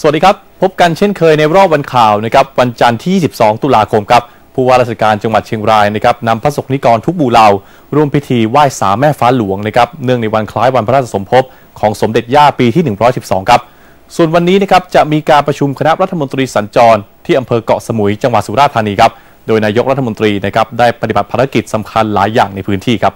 สวัสดีครับ พบกันเช่นเคยในรอบวันข่าวนะครับวันจันทร์ที่ 22 ตุลาคมครับผู้ว่าราชการจังหวัดเชียงรายนะครับนำพระสงฆ์นิกรทุกบูเหล่าร่วมพิธีไหว้สามแม่ฟ้าหลวงนะครับเนื่องในวันคล้ายวันพระราชสมภพของสมเด็จย่าปีที่ 112 ครับ ส่วนวันนี้นะครับจะมีการประชุมคณะรัฐมนตรีสัญจร ที่อำเภอเกาะสมุยจังหวัดสุราษฎร์ธานีครับโดยนายกรัฐมนตรีนะครับได้ปฏิบัติภารกิจสำคัญหลายอย่างในพื้นที่ครับ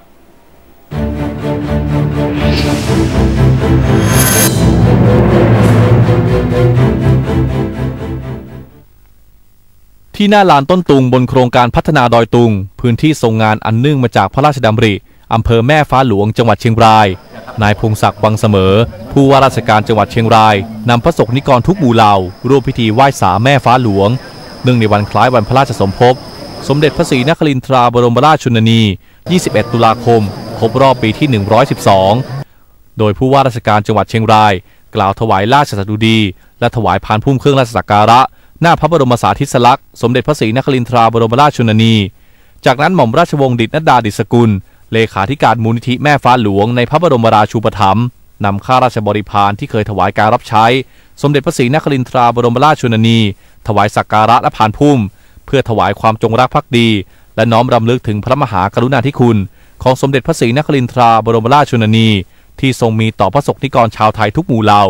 ที่หน้าลานต้นตุงบนโครงการพัฒนาดอยตุง พื้นที่ทรงงานอันเนื่องมาจากพระราชดำริอำเภอแม่ฟ้าหลวงจังหวัดเชียงราย นายพงศักดิ์วังเสมอ ผู้ว่าราชการจังหวัดเชียงรายนำพระสงฆ์นิกรทุกหมู่เหล่าร่วมพิธีไหว้สาแม่ฟ้าหลวง เนื่องในวันคล้ายวันพระราชสมภพ สมเด็จพระศรีนครินทราบรมราชชนนี 21 ตุลาคม ครบรอบปีที่ 112 โดยผู้ว่าราชการจังหวัดเชียงราย กล่าวถวายราชสัตดุดี และถวายพานพุ่มเครื่องราชสักการะ หน้าพระบรมสารีริสลักษณ์สมเด็จพระศรีนครินทราบรมราชชนนี จากนั้นหม่อมราชวงศ์ดิษฐ์นดดาดิษกุล เลขาธิการมูลนิธิแม่ฟ้าหลวงในพระบรมราชูปถัมภ์นำข้าราชบริพารที่เคยถวายการรับใช้ สมเด็จพระศรีนครินทราบรมราชชนนี ถวายสักการะและพานพุ่ม เพื่อถวายความจงรักภักดี และน้อมรำลึกถึงพระมหากรุณาธิคุณ ของสมเด็จพระศรีนครินทราบรมราชชนนี ที่ทรงมีต่อพระสงฆ์นิกรชาวไทยทุกหมู่เหล่า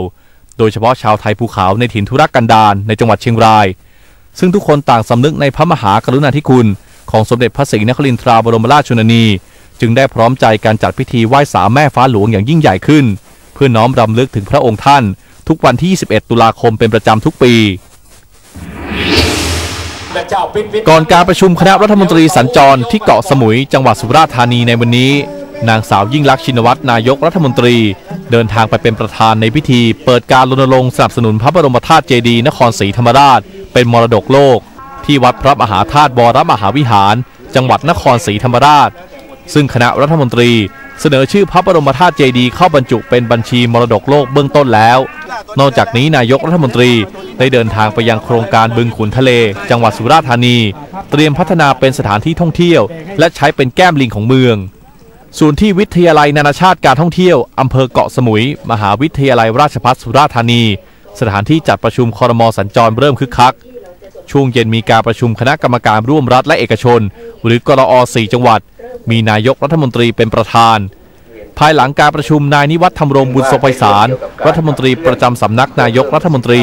โดยเฉพาะชาวไทยภูเขาในถิ่นธุรกันดารในจังหวัดเชียงราย ซึ่งทุกคนต่างสำนึกในพระมหากรุณาธิคุณ ของสมเด็จพระศรีนครินทราบรมราชชนนี จึงได้พร้อมใจการจัดพิธีไหว้สามแม่ฟ้าหลวงอย่างยิ่งใหญ่ขึ้น เพื่อน้อมรำลึกถึงพระองค์ท่าน ทุกวันที่ 21 ตุลาคมเป็นประจำทุกปีก่อนการประชุมคณะรัฐมนตรีสัญจรที่เกาะสมุยจังหวัดสุราษฎร์ธานีในวันนี้ นางสาวยิ่งลักษณ์ชินวัตรนายกรัฐมนตรี เดินทางไปเป็นประธานในพิธี เปิดการรณรงค์สนับสนุนพระบรมธาตุเจดีย์นครศรีธรรมราช เป็นมรดกโลก ที่วัดพระมหาธาตุบรมหาวิหาร จังหวัดนครศรีธรรมราช ซึ่งคณะรัฐมนตรีเสนอชื่อพระบรมธาตุเจดีย์เข้าบรรจุเป็นบัญชีมรดกโลกเบื้องต้นแล้ว นอกจากนี้นายกรัฐมนตรีได้เดินทางไปยังโครงการบึงขุนทะเล จังหวัดสุราษฎร์ธานี เตรียมพัฒนาเป็นสถานที่ท่องเที่ยว และใช้เป็นแก้มลิงของเมือง ส่วนที่วิทยาลัยนานาชาติการท่องเที่ยว อำเภอเกาะสมุย มหาวิทยาลัยราชภัฏสุราษฎร์ธานี สถานที่จัดประชุมคอรมอสัญจรเริ่มคึกคัก ช่วงเย็นมีการประชุมคณะกรรมการร่วมรัฐและเอกชน หรือกรอ4จังหวัด มีนายกรัฐมนตรีเป็นประธาน ภายหลังการประชุมนายนิวัฒน์ธรรมรงบุญทรงไพศาลรัฐมนตรีประจำสำนักนายกรัฐมนตรี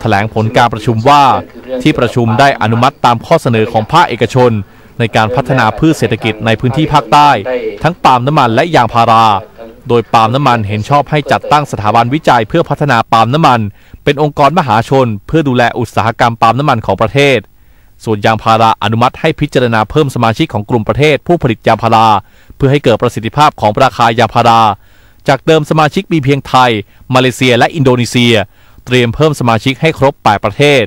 แถลงผลการประชุมว่า ที่ประชุมได้อนุมัติตามข้อเสนอของภาคเอกชน ในการพัฒนาพืชเศรษฐกิจในพื้นที่ภาคใต้ ทั้งปาล์มน้ำมันและยางพารา โดยปาล์มน้ำมันเห็นชอบให้จัดตั้งสถาบันวิจัยเพื่อพัฒนาปาล์มน้ำมัน เป็นองค์กรมหาชน เพื่อดูแลอุตสาหกรรมปาล์มน้ำมันของประเทศ ส่วนยางพาราอนุมัติให้พิจารณาเพิ่มสมาชิกของกลุ่มประเทศ ผู้ผลิตยางพารา เพื่อให้เกิดประสิทธิภาพของราคายางพารา จากเดิมสมาชิกมีเพียงไทย มาเลเซีย และอินโดนีเซีย เตรียมเพิ่มสมาชิกให้ครบ8ประเทศ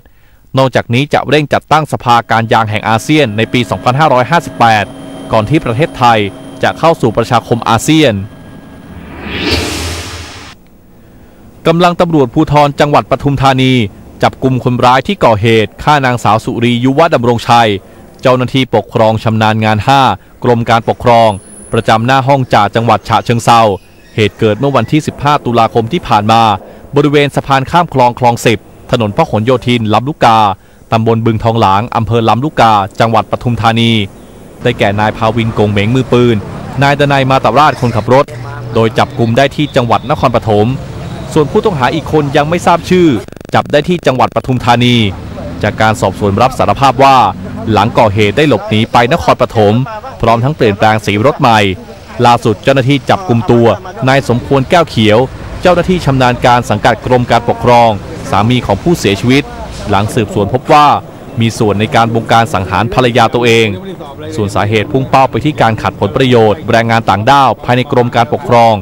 นอกจากนี้จะเร่งจัดตั้งสภาการยางแห่งอาเซียนในปี 2558 ก่อนที่ประเทศไทยจะเข้าสู่ประชาคมอาเซียนกำลังตำรวจภูธรจังหวัดปทุมธานี จับกลุ่มคนร้ายที่ก่อเหตุฆ่านางสาวสุรียุวดำรงชัย เจ้าหน้าที่ปกครองชำนาญงาน 5 กรมการปกครอง ประจำหน้าห้องจ่าจังหวัดฉะเชิงเซาเหตุเกิดเมื่อวันที่ 15 ตุลาคมที่ผ่านมา บริเวณสะพานข้ามคลองคลอง10 ถนนพหลโยธินลำลูกกา ตำบลบึงทองหลางอำเภอลำลูกกา จังหวัดปทุมธานี ได้แก่นายภาวินกงเหมงมือปืน นายดนายมาตราชคนขับรถ โดยจับกลุ่มได้ที่จังหวัดนครปฐม ส่วนผู้ต้องหาอีกคนยังไม่ทราบชื่อ จับได้ที่จังหวัดปทุมธานี จากการสอบสวนรับสารภาพว่า หลังก่อเหตุได้หลบหนีไปนครปฐม พร้อมทั้งเปลี่ยนแปลงสีรถใหม่ล่าสุดเจ้าหน้าที่จับกลุ่มตัวนายสมควรแก้วเขียว เจ้าหน้าที่ชำนาญการสังกัดกรมการปกครอง สามีของผู้เสียชีวิต หลังสืบสวนพบว่ามีส่วนในการบงการสังหารภรรยาตัวเอง ส่วนสาเหตุพุ่งเป้าไปที่การขัดผลประโยชน์ แรงงานต่างด้าวภายในกรมการปกครอง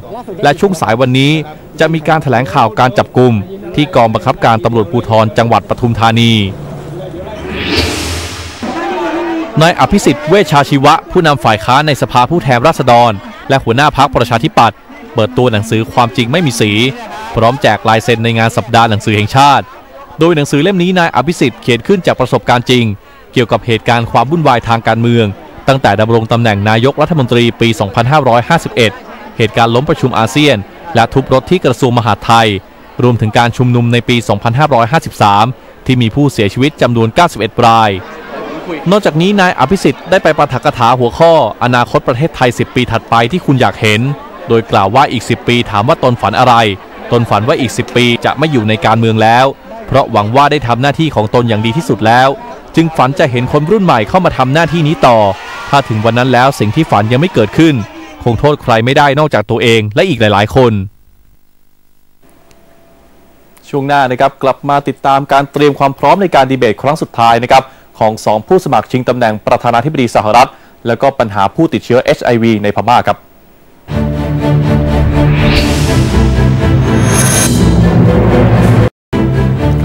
และช่วงสายวันนี้จะมีการแถลงข่าวการจับกลุ่ม ที่กองบังคับการตำรวจภูธรจังหวัดปทุมธานีนายอภิสิทธิ์เวชชาชีวะ ผู้นำฝ่ายค้านในสภาผู้แทนราษฎร และหัวหน้าพักประชาธิปัตย์เปิดตัวหนังสือความจริงไม่มีสี พร้อมแจกลายเซ็นในงานสัปดาห์หนังสือแห่งชาติ โดยหนังสือเล่มนี้นายอภิสิทธิ์เขียนขึ้นจากประสบการณ์จริง เกี่ยวกับเหตุการณ์ความวุ่นวายทางการเมือง ตั้งแต่ดำรงตำแหน่งนายกรัฐมนตรีปี 2551 เหตุการณ์ล้มประชุมอาเซียน และทุบรถที่กระทรวงมหาดไทย รวมถึงการชุมนุมในปี 2553 ที่มีผู้เสียชีวิตจำนวน 91 ราย นอกจากนี้นายอภิสิทธิ์ได้ไปปาฐกถาหัวข้อ อนาคตประเทศไทย 10 ปีถัดไปที่คุณอยากเห็น โดยกล่าวว่าอีก 10 ปีถามว่าตนฝันอะไร ตนฝันว่าอีก 10 ปีจะไม่อยู่ในการเมืองแล้ว เพราะหวังว่าได้ทำหน้าที่ของตนอย่างดีที่สุดแล้ว จึงฝันจะเห็นคนรุ่นใหม่เข้ามาทำหน้าที่นี้ต่อ ถ้าถึงวันนั้นแล้วสิ่งที่ฝันยังไม่เกิดขึ้น คงโทษใครไม่ได้นอกจากตัวเองและอีกหลาย ๆ คนช่วงหน้านะครับกลับมาติดตามการเตรียมความพร้อมในการดีเบตครั้งสุดท้ายนะครับของสองผู้สมัครชิงตำแหน่งประธานาธิบดีสหรัฐ แล้วก็ปัญหาผู้ติดเชื้อ HIV ในพม่าครับ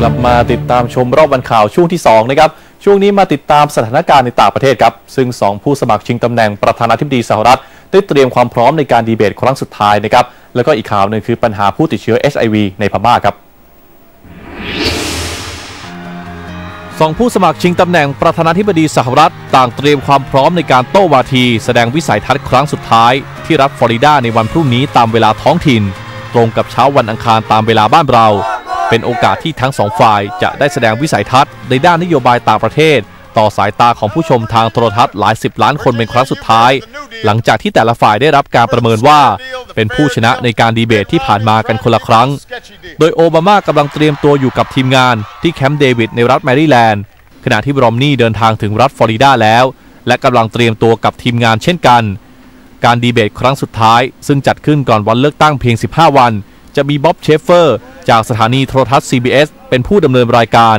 ลับมาติดตามชมรอบวันข่าวช่วงที่ 2 นะครับ ช่วงนี้มาติดตามสถานการณ์ในต่างประเทศครับ ซึ่ง 2 ผู้สมัครชิงตำแหน่งประธานาธิบดีสหรัฐ ได้เตรียมความพร้อมในการดีเบตครั้งสุดท้ายนะครับ แล้วก็อีกข่าวหนึ่งคือปัญหาผู้ติดเชื้อ HIV ในพม่าครับสองผู้สมัครชิงตำแหน่งประธานาธิบดีสหรัฐ ต่างเตรียมความพร้อมในการโต้วาที แสดงวิสัยทัศน์ครั้งสุดท้าย ที่รัฐฟลอริดาในวันพรุ่งนี้ตามเวลาท้องถิ่น ตรงกับเช้าวันอังคารตามเวลาบ้านเรา เป็นโอกาสที่ทั้งสองฝ่ายจะได้แสดงวิสัยทัศน์ในด้านนโยบายต่างประเทศ ต่อสายตาของผู้ชมทางโทรทัศน์หลายสิบล้านคนเป็นครั้งสุดท้าย หลังจากที่แต่ละฝ่ายได้รับการประเมินว่า เป็นผู้ชนะในการดีเบตที่ผ่านมากันคนละครั้ง โดยโอบามากำลังเตรียมตัวอยู่กับทีมงานที่แคมป์เดวิดในรัฐแมริแลนด์ขณะที่บรอมนี่เดินทางถึงรัฐฟลอริดาแล้ว และกำลังเตรียมตัวกับทีมงานเช่นกัน การดีเบตครั้งสุดท้าย ซึ่งจัดขึ้นก่อนวันเลือกตั้งเพียง 15 วัน จะมีบ๊อบเชฟเฟอร์ จากสถานีโทรทัศน์ CBS เป็นผู้ดำเนินรายการ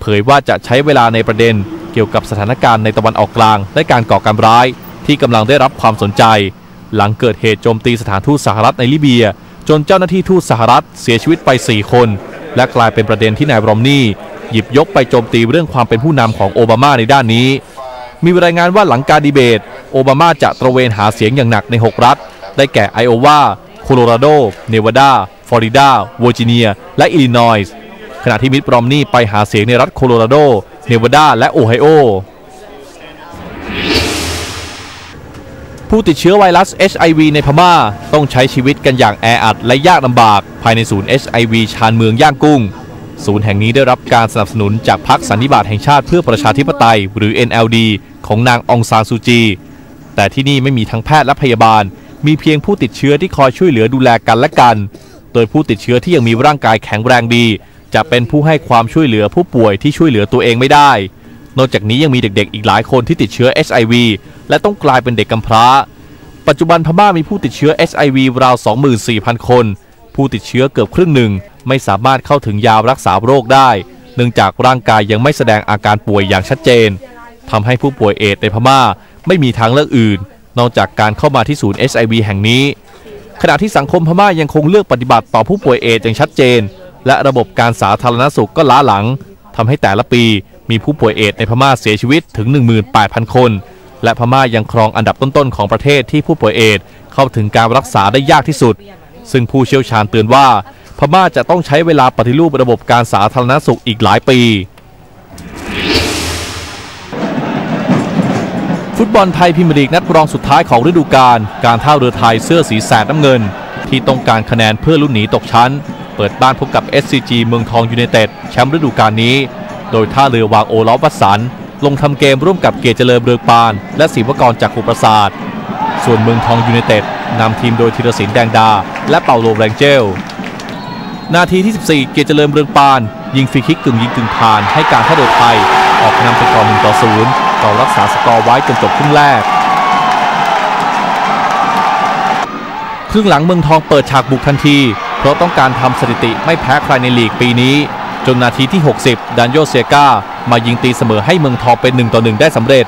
เผยว่าจะใช้เวลาในประเด็น เกี่ยวกับสถานการณ์ในตะวันออกกลาง และการก่อการร้าย ที่กำลังได้รับความสนใจ หลังเกิดเหตุโจมตีสถานทูตสหรัฐในลิเบีย จนเจ้าหน้าที่ทูตสหรัฐเสียชีวิตไป 4 คน และกลายเป็นประเด็นที่นายบรอมนี่หยิบยกไปโจมตีเรื่องความเป็นผู้นำของโอบามาในด้านนี้ มีรายงานว่าหลังการดีเบต โอบามาจะตระเวนหาเสียงอย่างหนักใน 6 รัฐ ได้แก่ไอโอวา โคโลราโด เนวาดา ฟลอริดาเวอร์จิเนีย และอิลลินอยส์ขณะที่มิตรบรอมนี่ไปหาเสียงในรัฐโคโลราโด เนวาดา และโอไฮโอ ผู้ติดเชื้อไวรัส HIV ในพม่าต้องใช้ชีวิตกันอย่างแออัดและยากลำบาก ภายในศูนย์ HIV ชานเมืองย่างกุ้ง ศูนย์แห่งนี้ได้รับการสนับสนุนจากพรรคสันนิบาตแห่งชาติเพื่อประชาธิปไตย หรือ NLD ของนางองซานซูจี แต่ที่นี่ไม่มีทั้งแพทย์และพยาบาล มีเพียงผู้ติดเชื้อที่คอยช่วยเหลือดูแลกันและกัน โดยผู้ติดเชื้อที่ยังมีร่างกายแข็งแรงดี จะเป็นผู้ให้ความช่วยเหลือผู้ป่วยที่ช่วยเหลือตัวเองไม่ได้ นอกจากนี้ยังมีเด็กๆ อีกหลายคนที่ติดเชื้อ HIV และต้องกลายเป็นเด็กกำพร้า ปัจจุบันพม่ามีผู้ติดเชื้อ HIV ราว 24,000 คน ผู้ติดเชื้อเกือบครึ่งหนึ่งไม่สามารถเข้าถึงยารักษาโรคได้ เนื่องจากร่างกายยังไม่แสดงอาการป่วยอย่างชัดเจนทำให้ผู้ป่วยเอดส์ในพม่าไม่มีทางเลือกอื่น นอกจากการเข้ามาที่ศูนย์ HIV แห่งนี้ ขณะที่สังคมพม่ายังคงเลือกปฏิบัติต่อผู้ป่วยเอดอย่างชัดเจน และระบบการสาธารณสุขก็ล้าหลังทำให้แต่ละปีมีผู้ป่วยเอดในพม่าเสียชีวิตถึง 18,000 คน และพม่ายังครองอันดับต้นๆของประเทศที่ผู้ป่วยเอดเข้าถึงการรักษาได้ยากที่สุด ซึ่งผู้เชี่ยวชาญเตือนว่า พม่าจะต้องใช้เวลาปฏิรูประบบการสาธารณสุขอีกหลายปี ฟุตบอลไทยพรีเมียร์ลีกนัดรองสุดท้ายของฤดูกาลการท่าเรือไทยเสื้อสีแสดน้ำเงิน ที่ต้องการคะแนนเพื่อลุ้นหนีตกชั้น เปิดบ้านพบกับ SCG เมืองทองยูไนเต็ดแชมป์ฤดูกาลนี้ โดยท่าเรือวางโอลอฟวัสันลงทำเกมร่วมกับเกียรติเจริญเบืองปาน และศิวกรจากขุประสาทส่วนเมืองทองยูไนเต็ดนำทีมโดยธีรศิลป์แดงดา และเปาโลแรงเจลนาทีที่ 14 เกียรติเจริญเบืองปาน ยิงฟรีคิกกึ่งยิงกึ่งผ่านให้การท่าเรือไทย ออกนำไปก่อน1ต่อ0 ก่อนรักษาสกอร์ไว้จนจบครึ่งแรก ครึ่งหลังเมืองทองเปิดฉากบุกทันที เพราะต้องการทำสถิติไม่แพ้ใครในลีกปีนี้ จนนาทีที่ 60 ดันโยเซกามายิงตีเสมอให้เมืองทองเป็น1ต่อ1ได้สำเร็จ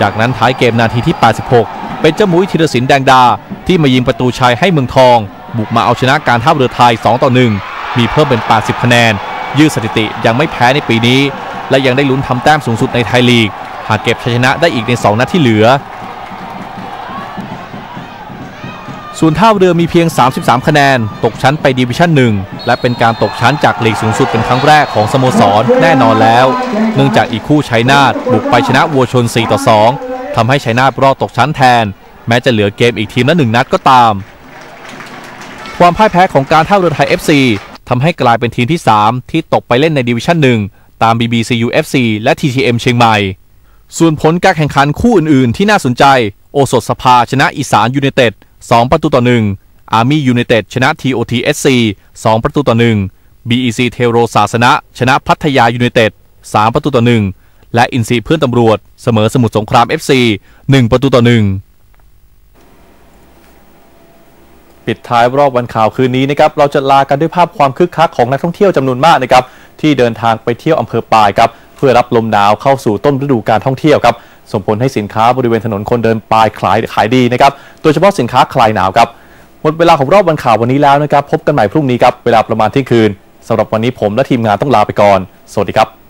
จากนั้นท้ายเกมนาทีที่ 86 เป็นเจ้ามุ้ยธีรศิลป์แดงดา ที่มายิงประตูชัยให้เมืองทอง บุกมาเอาชนะการท่าเรือไทย2ต่อ1มีเพิ่มเป็น 80 คะแนนยืดสถิติยังไม่แพ้ในปีนี้ และยังได้ลุ้นทำแต้มสูงสุดในไทยลีก หากเก็บชัยชนะได้อีกใน 2 นัดที่เหลือ ส่วนท่าเรือมีเพียง 33 คะแนน ตกชั้นไปดิวิชั่น 1 และเป็นการตกชั้นจากลีกสูงสุดเป็นครั้งแรกของสโมสรแน่นอนแล้ว เนื่องจากอีกคู่ชัยนาทบุกไปชนะวัวชน 4 ต่อ 2ทำให้ชัยนาทรอดตกชั้นแทน แม้จะเหลือเกมอีกทีมละหนึ่งนัดก็ตาม ความพ่ายแพ้ของการท่าเรือไทย FC ทำให้กลายเป็นทีมที่ 3 ที่ตกไปเล่นในดิวิชั่น1ตาม BBCU FC และ TTM เชียงใหม่ ส่วนผลการแข่งขันคู่อื่นๆ ที่น่าสนใจ โอสถสภาชนะอีสานยูไนเต็ด 2 ประตูต่อ 1 อาร์มี่ยูไนเต็ดชนะ TOT SC 2 ประตูต่อ 1 BEC เทโรศาสนะ ชนะพัทยายูไนเต็ด 3 ประตูต่อ 1 และอินซีเพื่อนตำรวจ เสมอสมุทรสงคราม FC 1 ประตูต่อ 1 ปิดท้ายรอบวันข่าวคืนนี้นะครับ เราจะลากันด้วยภาพความคึกคักของนักท่องเที่ยวจำนวนมากนะครับที่เดินทางไปเที่ยวอำเภอปายครับ พื่อรับลมหนาวเข้าสู่ต้นฤดูการท่องเที่ยวครับส่งผลให้สินค้าบริเวณถนนคนเดินปลายขายขายดีนะครับโดยเฉพาะสินค้าคลายหนาวครับหมดเวลาของรอบวันข่าววันนี้แล้วนะครับพบกันใหม่พรุ่งนี้ครับเวลาประมาณเที่ยงคืนสำหรับวันนี้ผมและทีมงานต้องลาไปก่อน สวัสดีครับ